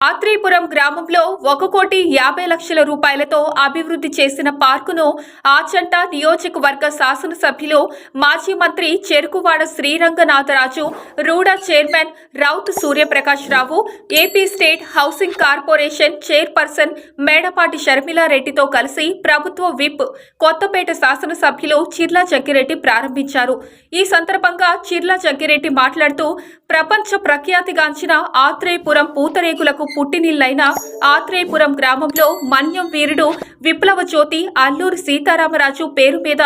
ఆత్రేయపురం గ్రామంలో ఒక కోటి యాభై లక్షల రూపాయలతో అభివృద్ధి చేసిన పార్కును ఆచంట నియోజకవర్గ శాసనసభ్యులు మాజీ మంత్రి Cherukuvada Sriranganatharaju RUDA chairman Raut Suryaprakash Rao AP state housing corporation chairperson Medapati షర్మిలారెడ్డితో కలిసి ప్రభుత్వ విప్ కొత్తపేట శాసనసభ్యులు చిర్లా జగ్గిరెడ్డి ప్రారంభించారు. ఈ సందర్భంగా చిర్లా జగ్గిరెడ్డి మాట్లాడుతూ ప్రపంచ ప్రఖ్యాతిగాంచిన ఆత్రేయపురం పూతరేకులకు పుట్టినిల్లైన ఆత్రేయపురం గ్రామంలో మన్యం వీరుడు విప్లవ జ్యోతి అల్లూరి సీతారామరాజు పేరు మీద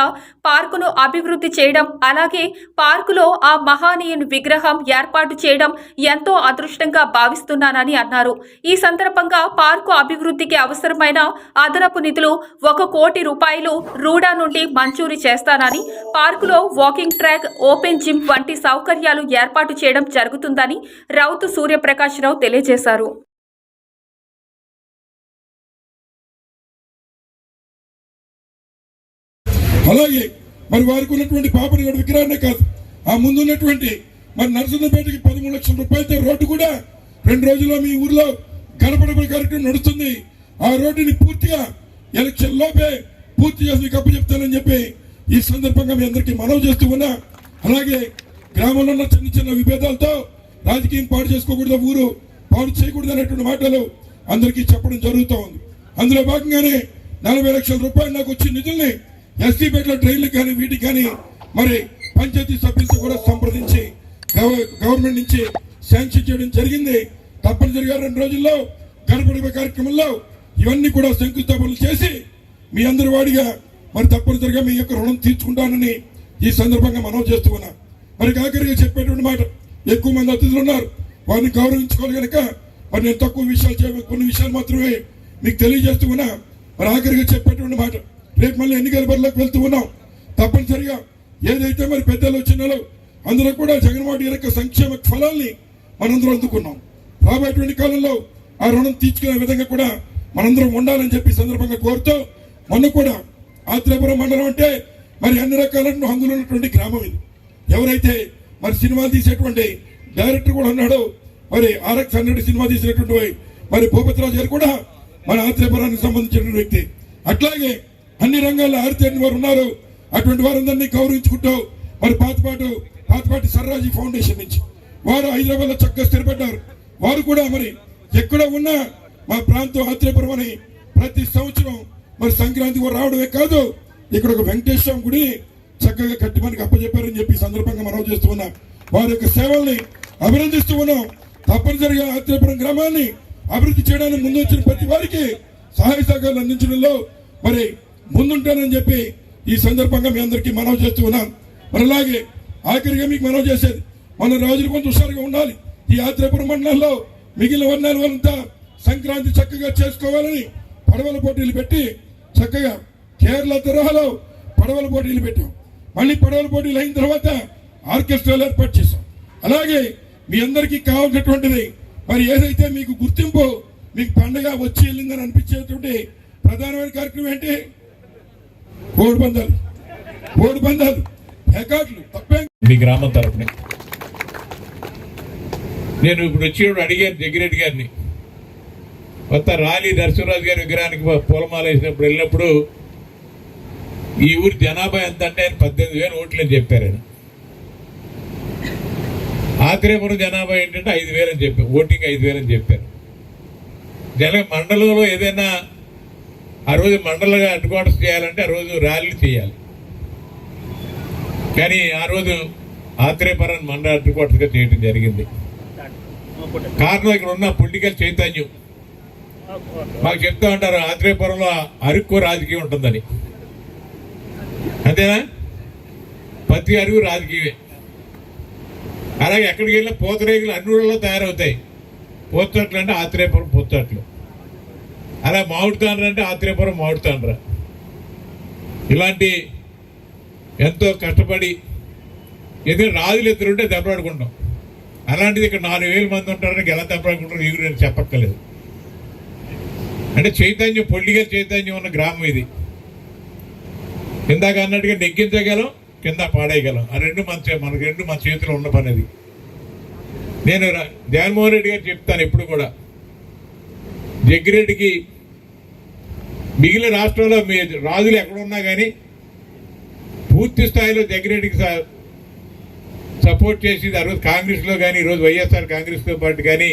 పార్కును అభివృద్ధి చేయడం అలాగే పార్కులో ఆ మహానీయుని విగ్రహం ఏర్పాటు చేయడం ఎంతో అదృష్టంగా భావిస్తున్నానని అన్నారు. ఈ సందర్భంగా పార్కు అభివృద్ధికి అవసరమైన అదనపు నిధులు ఒక కోటి రూపాయలు రూడా నుండి మంజూరు చేస్తానని పార్కులో వాకింగ్ ట్రాక్ ఓపెన్ జిమ్ వంటి సౌకర్యాలు ఏర్పాటు చేయడం జరుగుతుందని రౌతు సూర్యప్రకాశ్రావు తెలియజేశారు. అలాగే మరి వారికి ఉన్నటువంటి పాపని గడు విగ్రహాన్నే కాదు. ఆ ముందున్నటువంటి మరి నరసింహపేటకి పదమూడు లక్షల రూపాయలతో రోడ్డు కూడా రెండు రోజుల్లో మీ ఊర్లో గడపడపడి కార్యక్రమం నడుస్తుంది. ఆ రోడ్డుని పూర్తిగా ఎలక్షన్ లోపే పూర్తి చేసి మీకు అప్పచెప్తానని చెప్పి ఈ సందర్భంగా మీ అందరికీ మనవి చేస్తూ ఉన్నా. అలాగే గ్రామంలో ఉన్న చిన్న చిన్న విభేదాలతో రాజకీయం పాడు చేసుకోకూడదు ఊరు పాడు చేయకూడదు అనేటువంటి మాటలు అందరికీ చెప్పడం జరుగుతూ ఉంది. అందులో భాగంగానే నలభై లక్షల రూపాయలు నాకు వచ్చిన నిధుల్ని ఎస్టీపేటలో ట్రైన్లకు కానీ వీటికి కానీ మరి పంచాయతీ సభ్యులతో కూడా సంప్రదించి గవర్నమెంట్ నుంచి శాంక్షన్ చేయడం జరిగింది. తప్పనిసరిగా రెండు రోజుల్లో గణపడి కార్యక్రమంలో ఇవన్నీ కూడా శంకుస్థాపనలు చేసి మీ అందరి వాడిగా మరి తప్పనిసరిగా మీ యొక్క రుణం తీర్చుకుంటానని ఈ సందర్భంగా మనం చేస్తూ ఉన్నాం మరి ఆఖరిగా చెప్పేటువంటి మాట ఎక్కువ మంది అతిథులు ఉన్నారు. వారిని గౌరవించుకోవాలి కనుక మరి నేను తక్కువ విషయాలు కొన్ని విషయాలు మాత్రమే మీకు తెలియజేస్తూ ఉన్నా. మరి ఆఖరిగా చెప్పేటువంటి మాట రేపు మళ్ళీ ఎన్నికల బరిలోకి వెళ్తూ ఉన్నాం. తప్పనిసరిగా ఏదైతే మరి పెద్దలు వచ్చినారో అందులో కూడా జగన్మోహన్ యొక్క సంక్షేమ ఫలాల్ని మనందరం అందుకున్నాం. రాబోయేటువంటి కాలంలో ఆ రుణం తీర్చుకునే విధంగా కూడా మనందరం ఉండాలని చెప్పి సందర్భంగా కోరుతూ మొన్న కూడా ఆత్రేయపురం మండలం అంటే మరి అన్ని రకాల హంగులు ఉన్నటువంటి గ్రామం ఇది. ఎవరైతే మరి సినిమా తీసేటువంటి డైరెక్టర్ కూడా ఉన్నాడో మరి ఆర్ఎక్స్ హండ్రెడ్ సినిమా తీసినటువంటి మరి భూపతిరాజు గారు కూడా మన ఆత్రేపురానికి సంబంధించినటువంటి వ్యక్తి. అట్లాగే అన్ని రంగాల్లో ఆరితేరిన వారు ఉన్నారు. అటువంటి వారందరినీ గౌరవించుకుంటూ మరి పాతపాటు పాతపాటి సర్రాజీ ఫౌండేషన్ నుంచి వారు హైదరాబాద్లో చక్కగా స్థిరపడ్డారు. వారు కూడా మరి ఎక్కడ ఉన్నా మా ప్రాంతం ఆత్రేయపురం అని ప్రతి సంవత్సరం మరి సంక్రాంతి రావడమే కాదు ఇక్కడ ఒక వెంకటేశ్వరం గుడి చక్కగా కట్టి మనకి అప్పచెప్పారని చెప్పి సందర్భంగా మనం చేస్తూ ఉన్నాం. వారి యొక్క సేవల్ని అభినందిస్తూ ఉన్నాం. తప్పనిసరిగా ఆత్రేయపురం గ్రామాన్ని అభివృద్ధి చేయడానికి ముందు వచ్చిన ప్రతి వారికి సహాయ సహకారాలు అందించడంలో మరి ముందుంటానని చెప్పి ఈ సందర్భంగా మీ అందరికీ మనవి చేస్తూ ఉన్నాను. మరి అలాగే ఆఖరిగా మీకు మనవి చేసేది మన రోజులు కొంచెం హుషారుగా ఉండాలి. ఈ ఆత్రేయపురం మండలంలో మిగిలిన వర్ణాల వాళ్ళంతా సంక్రాంతి చక్కగా చేసుకోవాలని పడవల పోటీలు పెట్టి చక్కగా కేరళ తరహాలో పడవల పోటీలు పెట్టాం. మళ్ళీ పడవల పోటీలు అయిన తర్వాత ఆర్కెస్ట్రాలు ఏర్పాటు చేశాం. అలాగే మీ అందరికీ కావాల్సినటువంటిది మరి ఏదైతే మీకు గుర్తింపు మీకు పండగ వచ్చి వెళ్ళిందని అనిపించేటువంటి ప్రధానమైన కార్యక్రమం ఏంటి? కోడి పందాలు కోడి పందాలు మీ గ్రామం తరపున. నేను ఇప్పుడు వచ్చినప్పుడు అడిగాను జగ్గిరెడ్డి గారిని. కొత్త రాలి నరసింహరాజు గారి విగ్రహానికి పూలమాల వేసినప్పుడు వెళ్ళినప్పుడు ఈ ఊరి జనాభా ఎంత అంటే ఆయన పద్దెనిమిది వేలు ఓట్లు అని చెప్పారు ఆయన. ఆత్రేయపురం జనాభా ఏంటంటే ఐదు వేలు అని చెప్పారు ఓటింగ్ ఐదు వేలు అని చెప్పారు. జన మండలంలో ఏదైనా ఆ రోజు మండలంగా హెడ్క్వార్టర్స్ చేయాలంటే ఆ రోజు ర్యాలీ చేయాలి. కానీ ఆ రోజు ఆత్రేయపురం మండల హెడ్క్వార్టర్స్గా చేయడం జరిగింది. కారణం ఇక్కడ ఉన్న పొలిటికల్ చైతన్యం. మాకు చెప్తా ఉంటారు ఆత్రేయపురంలో అరుక్కు రాజకీయం ఉంటుందని. అంతేనా? ప్రతి అరుగు రాజకీయమే. అలాగే ఎక్కడికి వెళ్ళినా పూతరేగులు అన్ని ఊళ్ళలో తయారవుతాయి. పూతట్లు అంటే ఆత్రేయపురం పూతట్లు. అలా మామిడికాండ్ర అంటే ఆత్రేయపురం మామిడికాండ్ర ఇలాంటి ఎంతో కష్టపడి ఎందుకంటే రాజులు ఇద్దరుంటే దెబ్బలాడుకుంటాం. అలాంటిది ఇక్కడ నాలుగు వేల మంది ఉంటారని ఎలా దెబ్బలాడుకుంటారు ఈ నేను చెప్పక్కర్లేదు. అంటే చైతన్యం పొల్లిగా చైతన్యం ఉన్న గ్రామం ఇది. ఇందాక అన్నట్టుగా నెగ్గించగలం కింద పాడేయగలం. ఆ రెండు మన చే- మనకి రెండు మన చేతిలో ఉన్న పని అది. నేను రా- జగన్మోహన్ రెడ్డి గారు చెప్తాను ఎప్పుడు కూడా. జగ్గిరెడ్డికి మిగిలిన రాష్ట్రంలో మీ రాజులు ఎక్కడున్నా కానీ పూర్తి స్థాయిలో జగ్గిరెడ్డికి స- సపోర్ట్ చేసింది ఆ రోజు కాంగ్రెస్లో కానీ ఈరోజు వైఎస్ఆర్ కాంగ్రెస్తో పాటు కానీ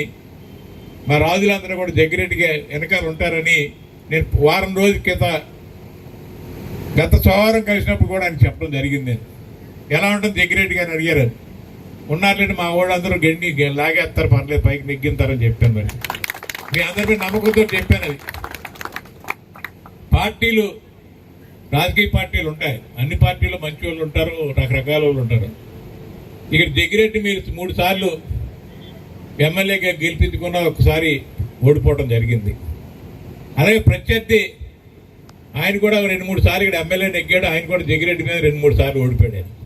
మా రాజులందరూ కూడా జగ్గిరెడ్డికి వెనకాల ఉంటారని నేను వారం రోజుల క్రిత గత సోమవారం కలిసినప్పుడు కూడా ఆయన చెప్పడం జరిగింది. ఎలా ఉంటుంది జగ్గిరెడ్డి గారిని అడిగారు. ఉన్నారులేండి మా వాళ్ళందరూ గండి లాగేస్తారు పర్లేదు పైకి నెగ్గింతారని చెప్పాను మరి. మీ అందరిపై నమ్మకంతో చెప్పాను అది. పార్టీలు రాజకీయ పార్టీలు ఉంటాయి. అన్ని పార్టీలు మంచి వాళ్ళు ఉంటారు రకరకాల వాళ్ళు ఉంటారు. ఇక్కడ జగ్గిరెడ్డి మీరు మూడు సార్లు ఎమ్మెల్యేగా గెలిపించుకున్న ఒకసారి ఓడిపోవడం జరిగింది. అలాగే ప్రత్యర్థి ఆయన కూడా రెండు మూడు సార్లు ఇక్కడ ఎమ్మెల్యే నెగ్గాడు. ఆయన కూడా జగ్గిరెడ్డి మీద రెండు మూడు సార్లు ఓడిపోయాడు.